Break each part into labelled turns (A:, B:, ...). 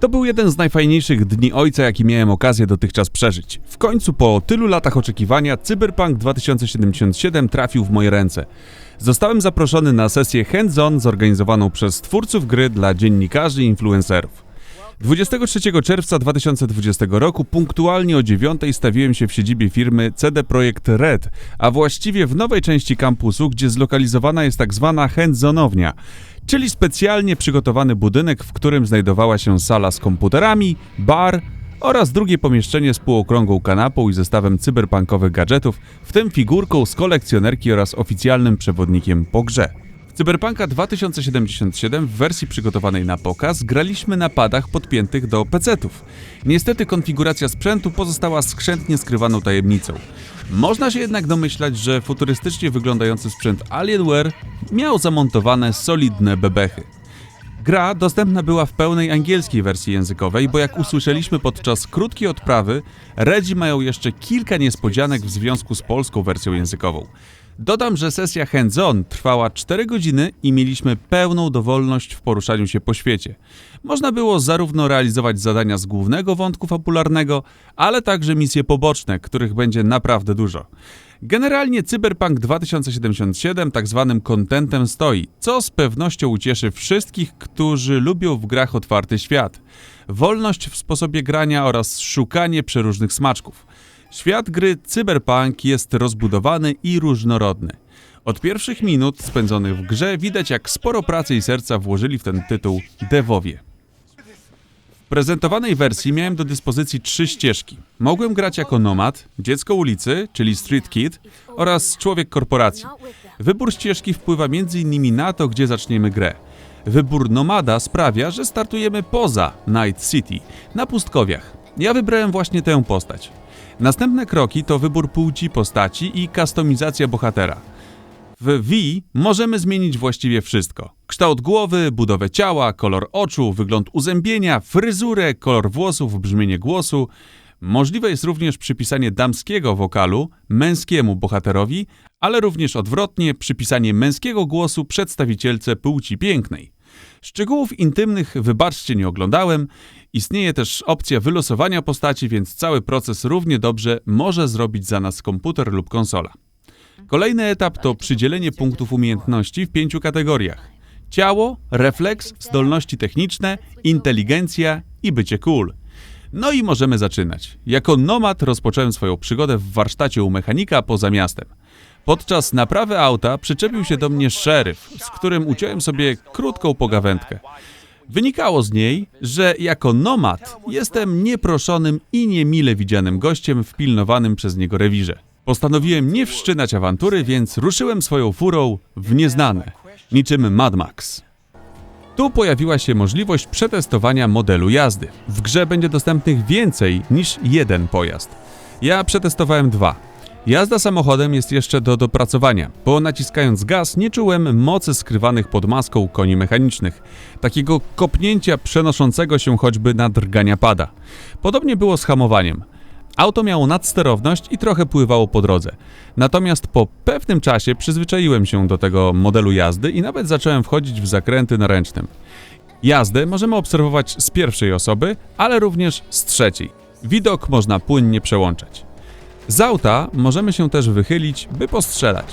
A: To był jeden z najfajniejszych dni ojca, jaki miałem okazję dotychczas przeżyć. W końcu po tylu latach oczekiwania Cyberpunk 2077 trafił w moje ręce. Zostałem zaproszony na sesję hands-on zorganizowaną przez twórców gry dla dziennikarzy i influencerów. 23 czerwca 2020 roku punktualnie o 9 stawiłem się w siedzibie firmy CD Projekt Red, a właściwie w nowej części kampusu, gdzie zlokalizowana jest tak zwana hands-onownia, czyli specjalnie przygotowany budynek, w którym znajdowała się sala z komputerami, bar oraz drugie pomieszczenie z półokrągłą kanapą i zestawem cyberpunkowych gadżetów, w tym figurką z kolekcjonerki oraz oficjalnym przewodnikiem po grze. Cyberpunka 2077 w wersji przygotowanej na pokaz graliśmy na padach podpiętych do PC-ów. Niestety konfiguracja sprzętu pozostała skrzętnie skrywaną tajemnicą. Można się jednak domyślać, że futurystycznie wyglądający sprzęt Alienware miał zamontowane solidne bebechy. Gra dostępna była w pełnej angielskiej wersji językowej, bo jak usłyszeliśmy podczas krótkiej odprawy, Redzi mają jeszcze kilka niespodzianek w związku z polską wersją językową. Dodam, że sesja hands-on trwała 4 godziny i mieliśmy pełną dowolność w poruszaniu się po świecie. Można było zarówno realizować zadania z głównego wątku fabularnego, ale także misje poboczne, których będzie naprawdę dużo. Generalnie Cyberpunk 2077 tak zwanym kontentem stoi, co z pewnością ucieszy wszystkich, którzy lubią w grach otwarty świat. Wolność w sposobie grania oraz szukanie przeróżnych smaczków. Świat gry Cyberpunk jest rozbudowany i różnorodny. Od pierwszych minut spędzonych w grze widać, jak sporo pracy i serca włożyli w ten tytuł devowie. W prezentowanej wersji miałem do dyspozycji trzy ścieżki. Mogłem grać jako nomad, dziecko ulicy, czyli street kid, oraz człowiek korporacji. Wybór ścieżki wpływa m.in. na to, gdzie zaczniemy grę. Wybór nomada sprawia, że startujemy poza Night City, na pustkowiach. Ja wybrałem właśnie tę postać. Następne kroki to wybór płci postaci i kustomizacja bohatera. W V możemy zmienić właściwie wszystko. Kształt głowy, budowę ciała, kolor oczu, wygląd uzębienia, fryzurę, kolor włosów, brzmienie głosu. Możliwe jest również przypisanie damskiego wokalu męskiemu bohaterowi, ale również odwrotnie przypisanie męskiego głosu przedstawicielce płci pięknej. Szczegółów intymnych wybaczcie nie oglądałem. Istnieje też opcja wylosowania postaci, więc cały proces równie dobrze może zrobić za nas komputer lub konsola. Kolejny etap to przydzielenie punktów umiejętności w pięciu kategoriach: ciało, refleks, zdolności techniczne, inteligencja i bycie cool. No i możemy zaczynać. Jako nomad rozpocząłem swoją przygodę w warsztacie u mechanika poza miastem. Podczas naprawy auta przyczepił się do mnie szeryf, z którym uciąłem sobie krótką pogawędkę. Wynikało z niej, że jako nomad jestem nieproszonym i niemile widzianym gościem w pilnowanym przez niego rewirze. Postanowiłem nie wszczynać awantury, więc ruszyłem swoją furą w nieznane, niczym Mad Max. Tu pojawiła się możliwość przetestowania modelu jazdy. W grze będzie dostępnych więcej niż jeden pojazd. Ja przetestowałem dwa. Jazda samochodem jest jeszcze do dopracowania, bo naciskając gaz nie czułem mocy skrywanych pod maską koni mechanicznych, takiego kopnięcia przenoszącego się choćby na drgania pada. Podobnie było z hamowaniem. Auto miało nadsterowność i trochę pływało po drodze. Natomiast po pewnym czasie przyzwyczaiłem się do tego modelu jazdy i nawet zacząłem wchodzić w zakręty na ręcznym. Jazdę możemy obserwować z pierwszej osoby, ale również z trzeciej. Widok można płynnie przełączać. Z auta możemy się też wychylić, by postrzelać.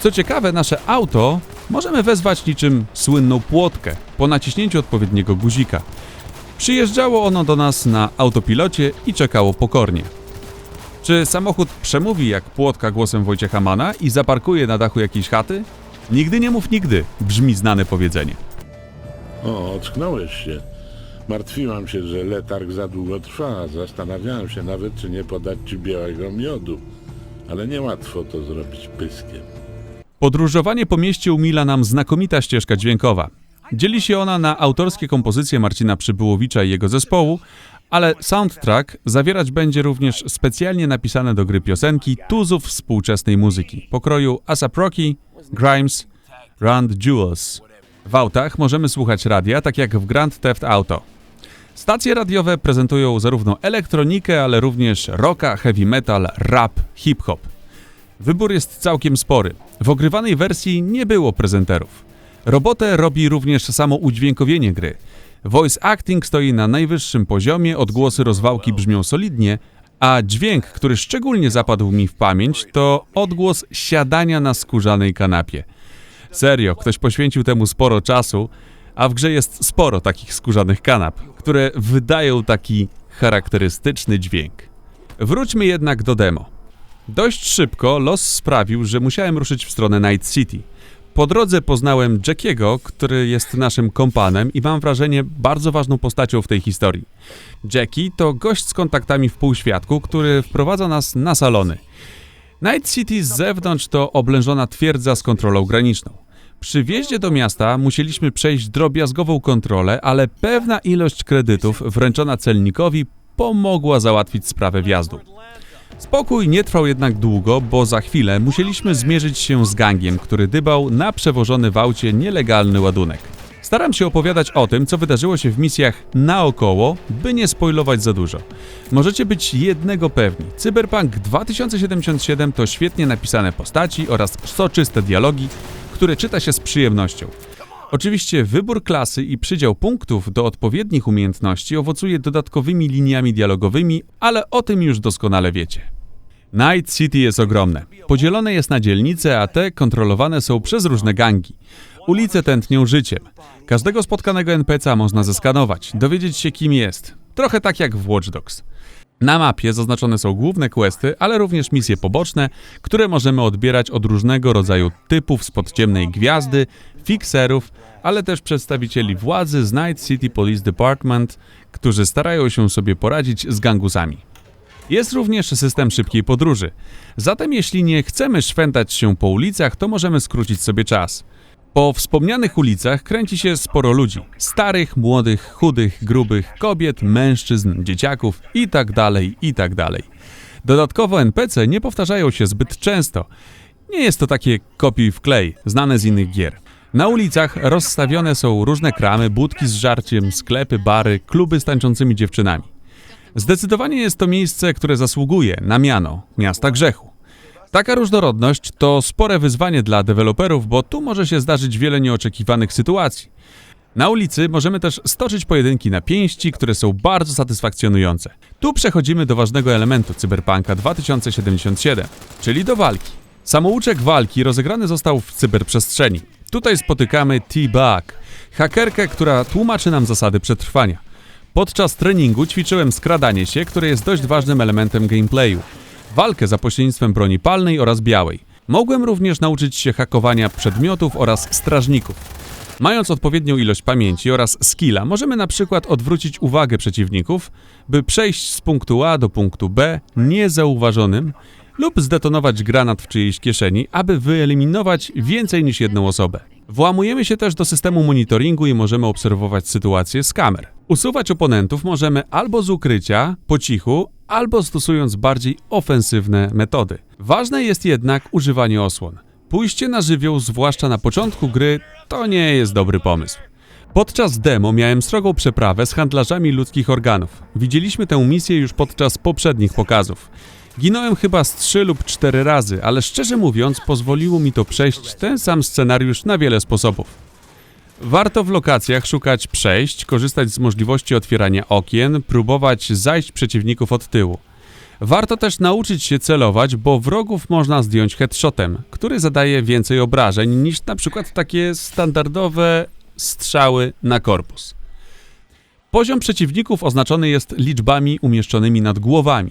A: Co ciekawe, nasze auto możemy wezwać niczym słynną płotkę po naciśnięciu odpowiedniego guzika. Przyjeżdżało ono do nas na autopilocie i czekało pokornie. Czy samochód przemówi jak płotka głosem Wojciecha Mana i zaparkuje na dachu jakiejś chaty? Nigdy nie mów nigdy, brzmi znane powiedzenie.
B: O, ocknąłeś się. Martwiłam się, że letarg za długo trwa. Zastanawiałam się nawet, czy nie podać ci białego miodu. Ale niełatwo to zrobić pyskiem.
A: Podróżowanie po mieście umila nam znakomita ścieżka dźwiękowa. Dzieli się ona na autorskie kompozycje Marcina Przybyłowicza i jego zespołu, ale soundtrack zawierać będzie również specjalnie napisane do gry piosenki tuzów współczesnej muzyki, pokroju ASAP Rocky, Grimes, Rand Jewels. W autach możemy słuchać radia, tak jak w Grand Theft Auto. Stacje radiowe prezentują zarówno elektronikę, ale również rocka, heavy metal, rap, hip-hop. Wybór jest całkiem spory. W ogrywanej wersji nie było prezenterów. Robotę robi również samo udźwiękowienie gry. Voice acting stoi na najwyższym poziomie, odgłosy rozwałki brzmią solidnie, a dźwięk, który szczególnie zapadł mi w pamięć, to odgłos siadania na skórzanej kanapie. Serio, ktoś poświęcił temu sporo czasu, a w grze jest sporo takich skórzanych kanap, które wydają taki charakterystyczny dźwięk. Wróćmy jednak do demo. Dość szybko los sprawił, że musiałem ruszyć w stronę Night City. Po drodze poznałem Jackiego, który jest naszym kompanem i mam wrażenie bardzo ważną postacią w tej historii. Jackie to gość z kontaktami w półświadku, który wprowadza nas na salony. Night City z zewnątrz to oblężona twierdza z kontrolą graniczną. Przy wjeździe do miasta musieliśmy przejść drobiazgową kontrolę, ale pewna ilość kredytów wręczona celnikowi pomogła załatwić sprawę wjazdu. Spokój nie trwał jednak długo, bo za chwilę musieliśmy zmierzyć się z gangiem, który dybał na przewożony w aucie nielegalny ładunek. Staram się opowiadać o tym, co wydarzyło się w misjach naokoło, by nie spoilować za dużo. Możecie być jednego pewni. Cyberpunk 2077 to świetnie napisane postaci oraz soczyste dialogi, które czyta się z przyjemnością. Oczywiście wybór klasy i przydział punktów do odpowiednich umiejętności owocuje dodatkowymi liniami dialogowymi, ale o tym już doskonale wiecie. Night City jest ogromne. Podzielone jest na dzielnice, a te kontrolowane są przez różne gangi. Ulice tętnią życiem. Każdego spotkanego NPC'a można zeskanować, dowiedzieć się kim jest. Trochę tak jak w Watch Dogs. Na mapie zaznaczone są główne questy, ale również misje poboczne, które możemy odbierać od różnego rodzaju typów z podziemnej gwiazdy, fikserów, ale też przedstawicieli władzy z Night City Police Department, którzy starają się sobie poradzić z gangusami. Jest również system szybkiej podróży. Zatem jeśli nie chcemy szwendać się po ulicach, to możemy skrócić sobie czas. Po wspomnianych ulicach kręci się sporo ludzi. Starych, młodych, chudych, grubych, kobiet, mężczyzn, dzieciaków itd., itd. Dodatkowo NPC nie powtarzają się zbyt często. Nie jest to takie kopiuj w klej, znane z innych gier. Na ulicach rozstawione są różne kramy, budki z żarciem, sklepy, bary, kluby z tańczącymi dziewczynami. Zdecydowanie jest to miejsce, które zasługuje na miano miasta grzechu. Taka różnorodność to spore wyzwanie dla deweloperów, bo tu może się zdarzyć wiele nieoczekiwanych sytuacji. Na ulicy możemy też stoczyć pojedynki na pięści, które są bardzo satysfakcjonujące. Tu przechodzimy do ważnego elementu Cyberpunka 2077, czyli do walki. Samouczek walki rozegrany został w cyberprzestrzeni. Tutaj spotykamy T-Bug, hakerkę, która tłumaczy nam zasady przetrwania. Podczas treningu ćwiczyłem skradanie się, które jest dość ważnym elementem gameplayu. Walkę za pośrednictwem broni palnej oraz białej. Mogłem również nauczyć się hakowania przedmiotów oraz strażników. Mając odpowiednią ilość pamięci oraz skilla, możemy na przykład odwrócić uwagę przeciwników, by przejść z punktu A do punktu B niezauważonym lub zdetonować granat w czyjejś kieszeni, aby wyeliminować więcej niż jedną osobę. Włamujemy się też do systemu monitoringu i możemy obserwować sytuację z kamer. Usuwać oponentów możemy albo z ukrycia, po cichu, albo stosując bardziej ofensywne metody. Ważne jest jednak używanie osłon. Pójście na żywioł, zwłaszcza na początku gry, to nie jest dobry pomysł. Podczas demo miałem srogą przeprawę z handlarzami ludzkich organów. Widzieliśmy tę misję już podczas poprzednich pokazów. Ginąłem chyba z trzy lub cztery razy, ale szczerze mówiąc pozwoliło mi to przejść ten sam scenariusz na wiele sposobów. Warto w lokacjach szukać przejść, korzystać z możliwości otwierania okien, próbować zajść przeciwników od tyłu. Warto też nauczyć się celować, bo wrogów można zdjąć headshotem, który zadaje więcej obrażeń niż na przykład takie standardowe strzały na korpus. Poziom przeciwników oznaczony jest liczbami umieszczonymi nad głowami.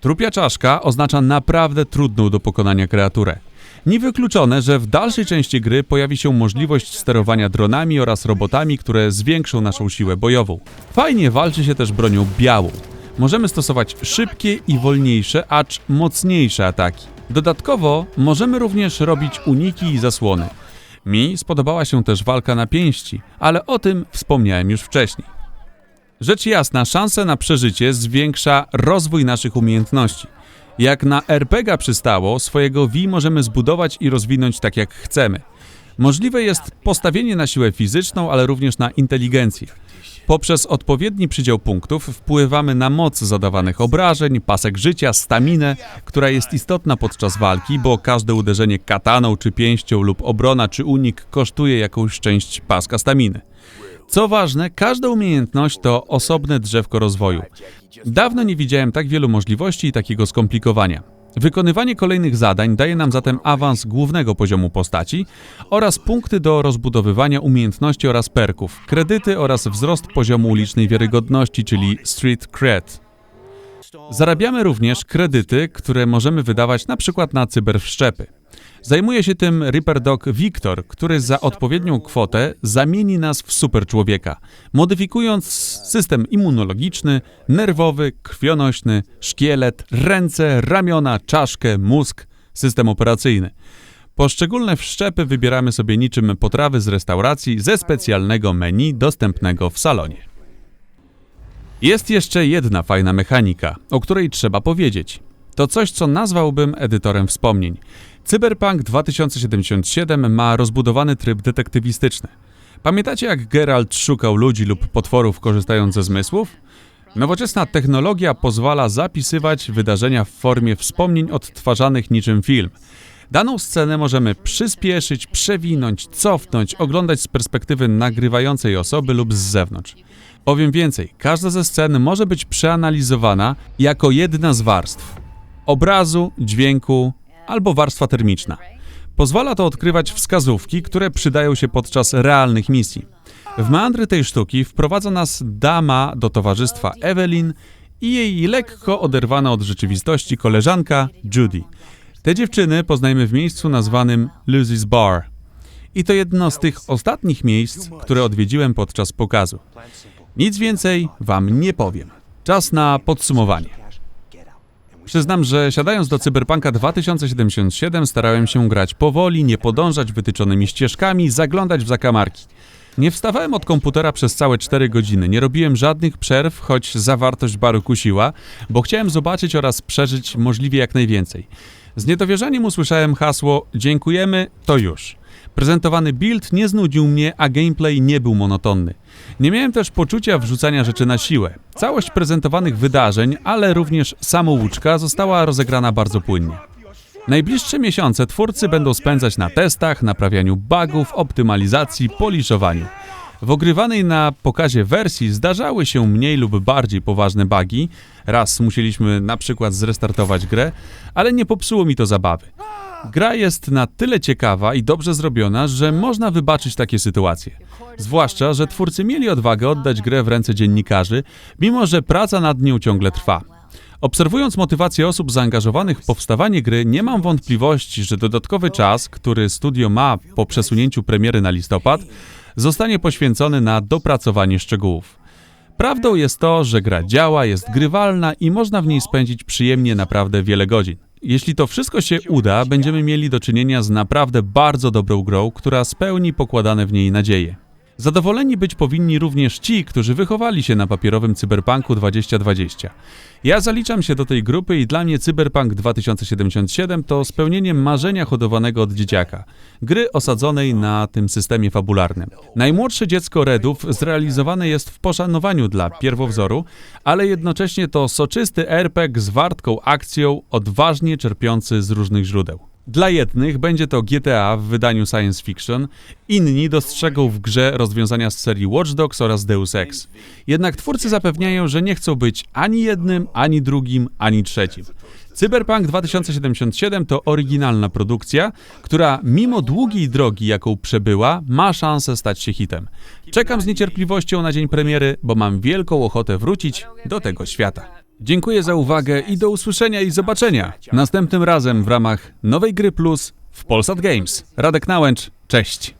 A: Trupia czaszka oznacza naprawdę trudną do pokonania kreaturę. Niewykluczone, że w dalszej części gry pojawi się możliwość sterowania dronami oraz robotami, które zwiększą naszą siłę bojową. Fajnie walczy się też bronią białą. Możemy stosować szybkie i wolniejsze, acz mocniejsze ataki. Dodatkowo możemy również robić uniki i zasłony. Mi spodobała się też walka na pięści, ale o tym wspomniałem już wcześniej. Rzecz jasna, szanse na przeżycie zwiększa rozwój naszych umiejętności. Jak na RPG przystało, swojego V możemy zbudować i rozwinąć tak jak chcemy. Możliwe jest postawienie na siłę fizyczną, ale również na inteligencję. Poprzez odpowiedni przydział punktów wpływamy na moc zadawanych obrażeń, pasek życia, staminę, która jest istotna podczas walki, bo każde uderzenie kataną czy pięścią lub obrona czy unik kosztuje jakąś część paska staminy. Co ważne, każda umiejętność to osobne drzewko rozwoju. Dawno nie widziałem tak wielu możliwości i takiego skomplikowania. Wykonywanie kolejnych zadań daje nam zatem awans głównego poziomu postaci oraz punkty do rozbudowywania umiejętności oraz perków, kredyty oraz wzrost poziomu ulicznej wiarygodności, czyli street cred. Zarabiamy również kredyty, które możemy wydawać na przykład na cyberwszczepy. Zajmuje się tym Reaper Dog Victor, który za odpowiednią kwotę zamieni nas w superczłowieka, modyfikując system immunologiczny, nerwowy, krwionośny, szkielet, ręce, ramiona, czaszkę, mózg, system operacyjny. Poszczególne wszczepy wybieramy sobie niczym potrawy z restauracji ze specjalnego menu dostępnego w salonie. Jest jeszcze jedna fajna mechanika, o której trzeba powiedzieć. To coś, co nazwałbym edytorem wspomnień. Cyberpunk 2077 ma rozbudowany tryb detektywistyczny. Pamiętacie, jak Geralt szukał ludzi lub potworów korzystając ze zmysłów? Nowoczesna technologia pozwala zapisywać wydarzenia w formie wspomnień odtwarzanych niczym film. Daną scenę możemy przyspieszyć, przewinąć, cofnąć, oglądać z perspektywy nagrywającej osoby lub z zewnątrz. Powiem więcej, każda ze scen może być przeanalizowana jako jedna z warstw obrazu, dźwięku albo warstwa termiczna. Pozwala to odkrywać wskazówki, które przydają się podczas realnych misji. W meandry tej sztuki wprowadza nas dama do towarzystwa Evelyn i jej lekko oderwana od rzeczywistości koleżanka Judy. Te dziewczyny poznajemy w miejscu nazwanym Lucy's Bar. I to jedno z tych ostatnich miejsc, które odwiedziłem podczas pokazu. Nic więcej wam nie powiem. Czas na podsumowanie. Przyznam, że siadając do Cyberpunka 2077 starałem się grać powoli, nie podążać wytyczonymi ścieżkami, zaglądać w zakamarki. Nie wstawałem od komputera przez całe 4 godziny, nie robiłem żadnych przerw, choć zawartość baru kusiła, bo chciałem zobaczyć oraz przeżyć możliwie jak najwięcej. Z niedowierzaniem usłyszałem hasło Dziękujemy, to już. Prezentowany build nie znudził mnie, a gameplay nie był monotonny. Nie miałem też poczucia wrzucania rzeczy na siłę. Całość prezentowanych wydarzeń, ale również samouczka została rozegrana bardzo płynnie. Najbliższe miesiące twórcy będą spędzać na testach, naprawianiu bugów, optymalizacji, poliszowaniu. W ogrywanej na pokazie wersji zdarzały się mniej lub bardziej poważne bugi. Raz musieliśmy na przykład zrestartować grę, ale nie popsuło mi to zabawy. Gra jest na tyle ciekawa i dobrze zrobiona, że można wybaczyć takie sytuacje. Zwłaszcza, że twórcy mieli odwagę oddać grę w ręce dziennikarzy, mimo że praca nad nią ciągle trwa. Obserwując motywację osób zaangażowanych w powstawanie gry, nie mam wątpliwości, że dodatkowy czas, który studio ma po przesunięciu premiery na listopad, zostanie poświęcony na dopracowanie szczegółów. Prawdą jest to, że gra działa, jest grywalna i można w niej spędzić przyjemnie naprawdę wiele godzin. Jeśli to wszystko się uda, będziemy mieli do czynienia z naprawdę bardzo dobrą grą, która spełni pokładane w niej nadzieje. Zadowoleni być powinni również ci, którzy wychowali się na papierowym Cyberpunku 2020. Ja zaliczam się do tej grupy i dla mnie Cyberpunk 2077 to spełnienie marzenia hodowanego od dzieciaka. Gry osadzonej na tym systemie fabularnym. Najmłodsze dziecko Redów zrealizowane jest w poszanowaniu dla pierwowzoru, ale jednocześnie to soczysty RPG z wartką akcją, odważnie czerpiący z różnych źródeł. Dla jednych będzie to GTA w wydaniu science fiction, inni dostrzegą w grze rozwiązania z serii Watch Dogs oraz Deus Ex. Jednak twórcy zapewniają, że nie chcą być ani jednym, ani drugim, ani trzecim. Cyberpunk 2077 to oryginalna produkcja, która mimo długiej drogi, jaką przebyła, ma szansę stać się hitem. Czekam z niecierpliwością na dzień premiery, bo mam wielką ochotę wrócić do tego świata. Dziękuję za uwagę i do usłyszenia i zobaczenia następnym razem w ramach nowej gry plus w Polsat Games. Radek Nałęcz, cześć.